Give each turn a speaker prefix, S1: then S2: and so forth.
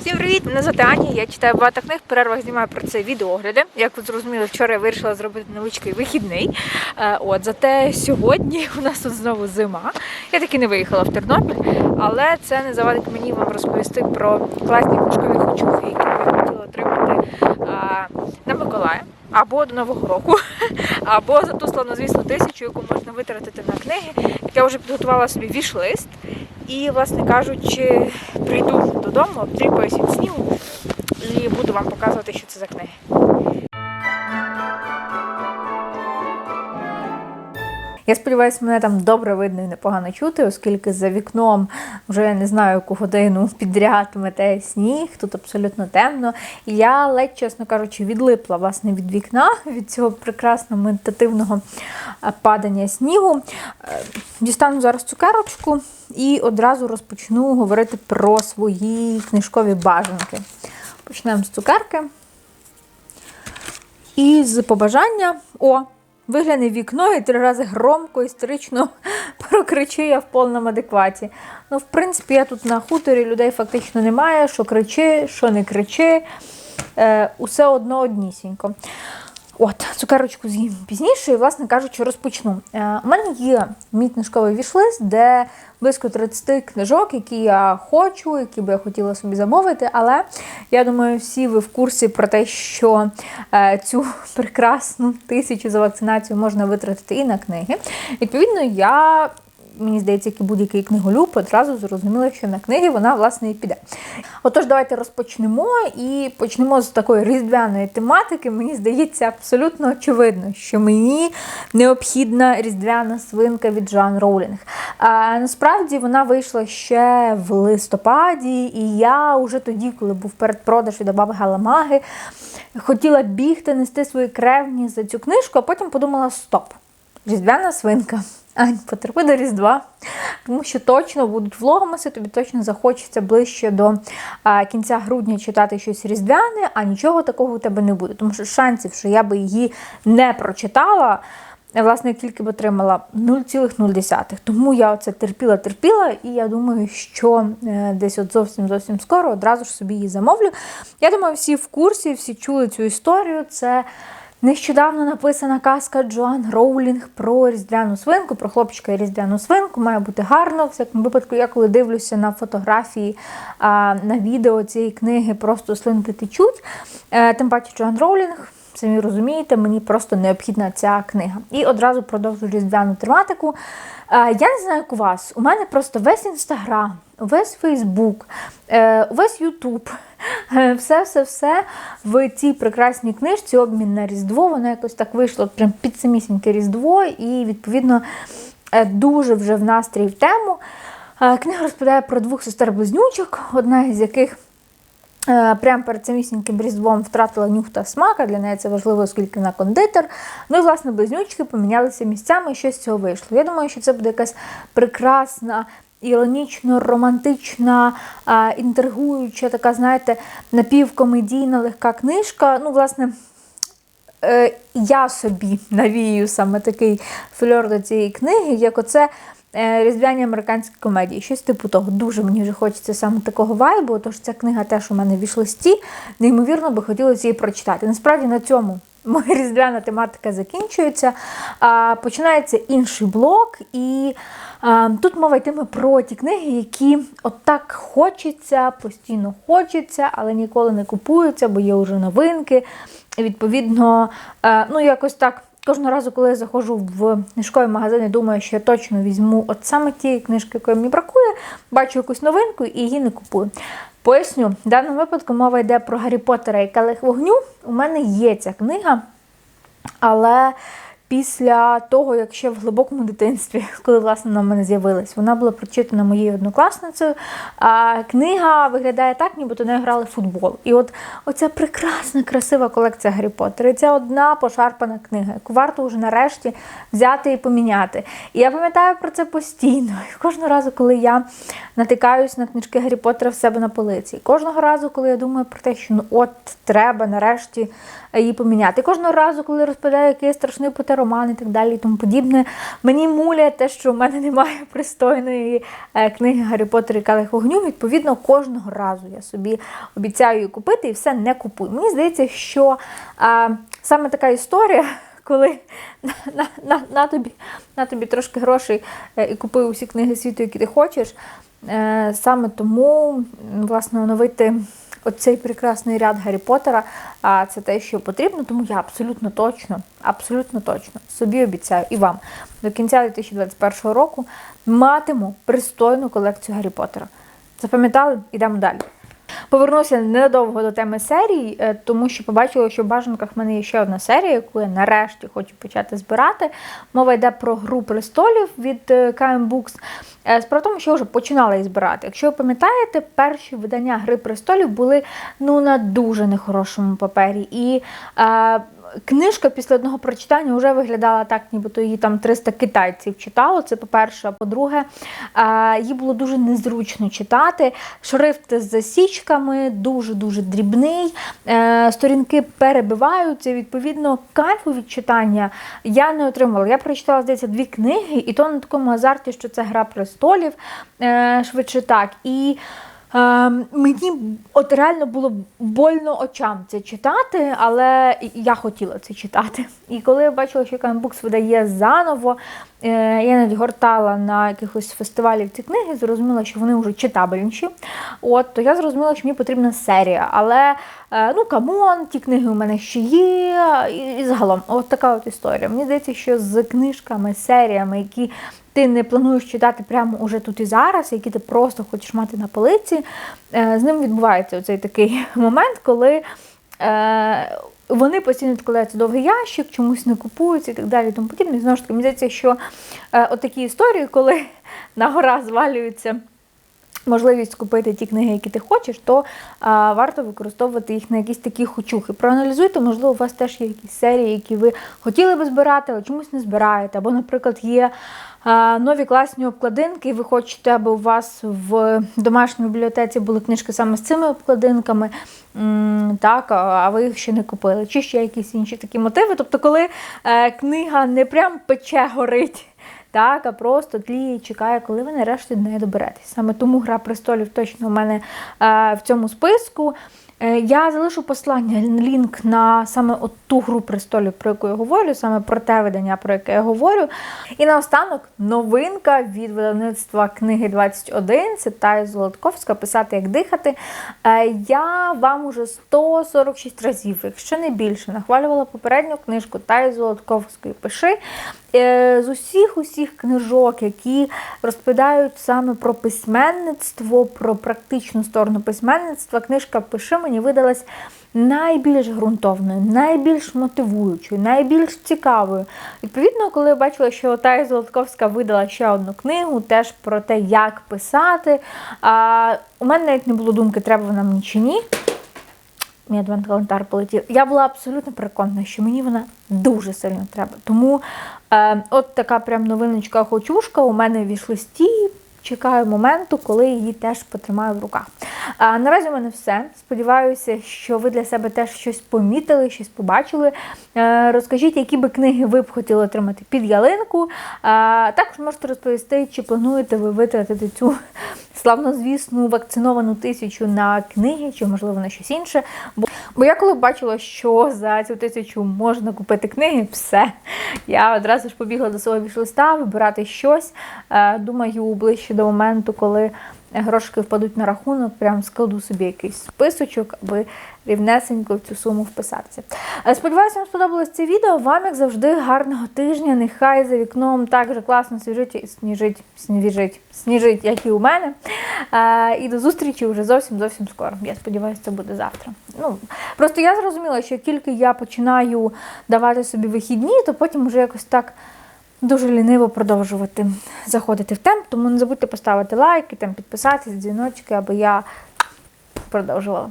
S1: Всім привіт! Мене звати Аня. Я читаю багато книг, в перервах знімаю про це відеогляди. Як ви зрозуміли, вчора я вирішила зробити невеличкий вихідний. Е, От зате сьогодні у нас тут знову зима. Я таки не виїхала в Тернопіль, але це не завадить мені вам розповісти про класні книжкові хочухи, які я хотіла отримати е, на Миколая. Або до Нового року, або за ту славнозвісну тисячу, яку можна витратити на книги. Я вже підготувала собі віш-лист. І, власне кажучи, прийду додому, обтріпаюсь від снігу і буду вам показувати, що це за книги. Я сподіваюся, мене там добре видно і непогано чути, оскільки за вікном вже я не знаю, яку годину підряд мете сніг, тут абсолютно темно. І я ледь, чесно кажучи, відлипла власне від вікна, від цього прекрасного медитативного е, падання снігу. Е, Дістану зараз цукерочку і одразу розпочну говорити про свої книжкові бажанки. Почнемо з цукерки. І з побажання. О, вигляне в вікно і три рази громко, істерично прокричи я в повному адекваті. Ну, в принципі, я тут на хуторі людей фактично немає, що кричи, що не кричи. Е, усе одно однісінько. От, цукерочку з'їм пізніше, і, власне кажучи, розпочну. Е, у мене є мій книжковий вішлист, де близько 30 книжок, які я хочу, які би я хотіла собі замовити. Але я думаю, всі ви в курсі про те, що е, цю прекрасну тисячу за вакцинацію можна витратити і на книги. Відповідно, я. Мені здається, як і будь-який книголюб, одразу зрозуміла, що на книги вона власне і піде. Отож, давайте розпочнемо і почнемо з такої різдвяної тематики. Мені здається, абсолютно очевидно, що мені необхідна різдвяна свинка від Жан Роулінг. А, насправді вона вийшла ще в листопаді, і я вже тоді, коли був передпродаж від баби Галамаги, хотіла бігти, нести свої кревні за цю книжку, а потім подумала: стоп, різдвяна свинка. Ань, потерпи до Різдва, тому що точно будуть влогомаси, тобі точно захочеться ближче до а, кінця грудня читати щось різдвяне, а нічого такого у тебе не буде. Тому що шансів, що я би її не прочитала, власне, тільки б отримала 0,0. Тому я оце терпіла, терпіла, і я думаю, що е, десь от зовсім зовсім скоро одразу ж собі її замовлю. Я думаю, всі в курсі, всі чули цю історію. Це. Нещодавно написана казка Джоан Роулінг про різдвяну свинку, про хлопчика і різдвяну свинку. Має бути гарно. В всякому випадку, я коли дивлюся на фотографії, на відео цієї книги, просто слинки течуть. Е, Тим паче Джоан Роулінг. Самі розумієте, мені просто необхідна ця книга. І одразу продовжу різдвяну тематику. Е, Я не знаю, як у вас. У мене просто весь інстаграм, весь Фейсбук, е, весь Ютуб, все-все-все в цій прекрасній книжці обмін на Різдво. Воно якось так вийшло прям під самісіньке Різдво, і, відповідно, е, дуже вже в настрій в тему. Е, Книга розповідає про двох сестер-близнючок, одна із яких. Е, Прямо перед самісіньким різдвом втратила нюх та смака. Для неї це важливо, оскільки вона кондитер. Ну і власне близнючки помінялися місцями, і що з цього вийшло. Я думаю, що це буде якась прекрасна, іронічно, романтична, інтригуюча, така, знаєте, напівкомедійна легка книжка. Ну, власне. Е, я собі навію саме такий фльор до цієї книги, як оце е, різдвяні американські комедії. Щось типу того. Дуже мені вже хочеться саме такого вайбу, тож ця книга теж у мене в вішлисті. Неймовірно би хотілося її прочитати. Насправді на цьому моя різдвяна тематика закінчується. А, починається інший блок, і а, тут мова йтиме про ті книги, які отак хочеться, постійно хочеться, але ніколи не купуються, бо є вже новинки. І відповідно, а, ну якось так. Кожного разу, коли я заходжу в книжковий магазин і думаю, що я точно візьму от саме ті книжки, якої мені бракує, бачу якусь новинку і її не купую. Поясню, в даному випадку мова йде про Гаррі Поттера і Келих вогню. У мене є ця книга, але після того, як ще в глибокому дитинстві, коли власне в мене з'явилась, вона була прочитана моєю однокласницею. А книга виглядає так, нібито не грали в футбол. І от оця прекрасна, красива колекція Гаррі Поттера. І ця одна пошарпана книга, яку варто вже нарешті взяти і поміняти. І я пам'ятаю про це постійно. І кожного разу, коли я натикаюсь на книжки Гаррі Поттера в себе на полиці. І кожного разу, коли я думаю про те, що ну от треба нарешті її поміняти. І кожного разу, коли розповідаю, який страшний потероман, роман і так далі і тому подібне. Мені муляє те, що в мене немає пристойної е, книги Гаррі Поттер і Келих вогню. Відповідно, кожного разу я собі обіцяю її купити і все не купую. Мені здається, що е, саме така історія. Коли на, на, на, тобі, на тобі трошки грошей е, і купи усі книги світу, які ти хочеш. Саме тому, власне, оновити оцей прекрасний ряд Гаррі Поттера, а це те, що потрібно, тому я абсолютно точно, абсолютно точно собі обіцяю і вам до кінця 2021 року матиму пристойну колекцію Гаррі Поттера. Запам'ятали? Ідемо далі. Повернуся недовго до теми серій, е, тому що побачила, що в бажанках в мене є ще одна серія, яку я нарешті хочу почати збирати. Мова йде про гру престолів від е, KM Books. Е, Справа в тому, що я вже починала її збирати. Якщо ви пам'ятаєте, перші видання Гри престолів були ну на дуже нехорошому папері. І е, книжка після одного прочитання вже виглядала так, нібито її там 300 китайців читало. Це по-перше, а по-друге, е, її було дуже незручно читати. Шрифт з засічками, дуже-дуже дрібний. Е, сторінки перебиваються. Відповідно, кайфу від читання я не отримувала. Я прочитала, здається, дві книги, і то на такому азарті, що це Гра престолів, е, швидше так. І мені от реально було больно очам це читати, але я хотіла це читати. І коли я бачила, що Камбукс видає заново, е, я навіть гортала на якихось фестивалів ці книги, зрозуміла, що вони вже читабельніші. От, то я зрозуміла, що мені потрібна серія. Але е, ну камон, ті книги у мене ще є. І, і загалом, от така от історія. Мені здається, що з книжками, серіями, які ти не плануєш читати прямо уже тут і зараз, які ти просто хочеш мати на полиці, е, з ним відбувається оцей такий момент, коли е, вони постійно відкладаються довгий ящик, чомусь не купуються і так далі. Тому подібне. Знову ж таки, мені здається, що е, от такі історії, коли на гора звалюються. Можливість купити ті книги, які ти хочеш, то а, варто використовувати їх на якісь такі хочухи. Проаналізуйте, можливо, у вас теж є якісь серії, які ви хотіли би збирати, але чомусь не збираєте. Або, наприклад, є а, нові класні обкладинки, і ви хочете, аби у вас в домашній бібліотеці були книжки саме з цими обкладинками, м, так, а- ви їх ще не купили. Чи ще якісь інші такі мотиви. Тобто, коли е, книга не прям пече горить. Так, а просто тліє і чекає, коли ви нарешті неї доберетесь. Саме тому Гра престолів точно у мене е, в цьому списку. Е, я залишу послання, лінк на саме от ту гру престолів, про яку я говорю, саме про те видання, про яке я говорю. І наостанок новинка від видавництва книги 21. Це Тая Золотковська Писати як дихати. Е, Я вам уже 146 разів, якщо не більше, нахвалювала попередню книжку Таї Золотковської Пиши. Е, З усіх усіх книжок, які розповідають саме про письменництво, про практичну сторону письменництва, книжка Пиши мені видалась найбільш ґрунтовною, найбільш мотивуючою, найбільш цікавою. Відповідно, коли я бачила, що Тая Золотковська видала ще одну книгу, теж про те, як писати. А, у мене навіть не було думки, треба вона мені чи ні. Мій адвент-календар полетів. Я була абсолютно переконана, що мені вона дуже сильно треба. Тому е, от така прям новиночка хочушка у мене в вішлисті. Чекаю моменту, коли її теж потримаю в руках. А, наразі у мене все. Сподіваюся, що ви для себе теж щось помітили, щось побачили. Е, розкажіть, які би книги ви б хотіли отримати під ялинку. А, також можете розповісти, чи плануєте ви витратити цю славнозвісну вакциновану тисячу на книги, чи можливо на щось інше. Бо, бо я коли бачила, що за цю тисячу можна купити книги, все. Я одразу ж побігла до свого вішлиста вибирати щось. Е, Думаю, ближче до моменту, коли грошики впадуть на рахунок, прям складу собі якийсь списочок, аби рівнесенько в цю суму вписатися. Е, Сподіваюся, вам сподобалось це відео. Вам, як завжди, гарного тижня. Нехай за вікном так же класно свіжить і сніжить, сніжить, сніжить, як і у мене. Е, І до зустрічі вже зовсім зовсім скоро. Я сподіваюся, це буде завтра. Ну просто я зрозуміла, що тільки я починаю давати собі вихідні, то потім вже якось так. Дуже ліниво продовжувати заходити в темп, тому не забудьте поставити лайки, там підписатись, дзвіночки, аби я продовжувала.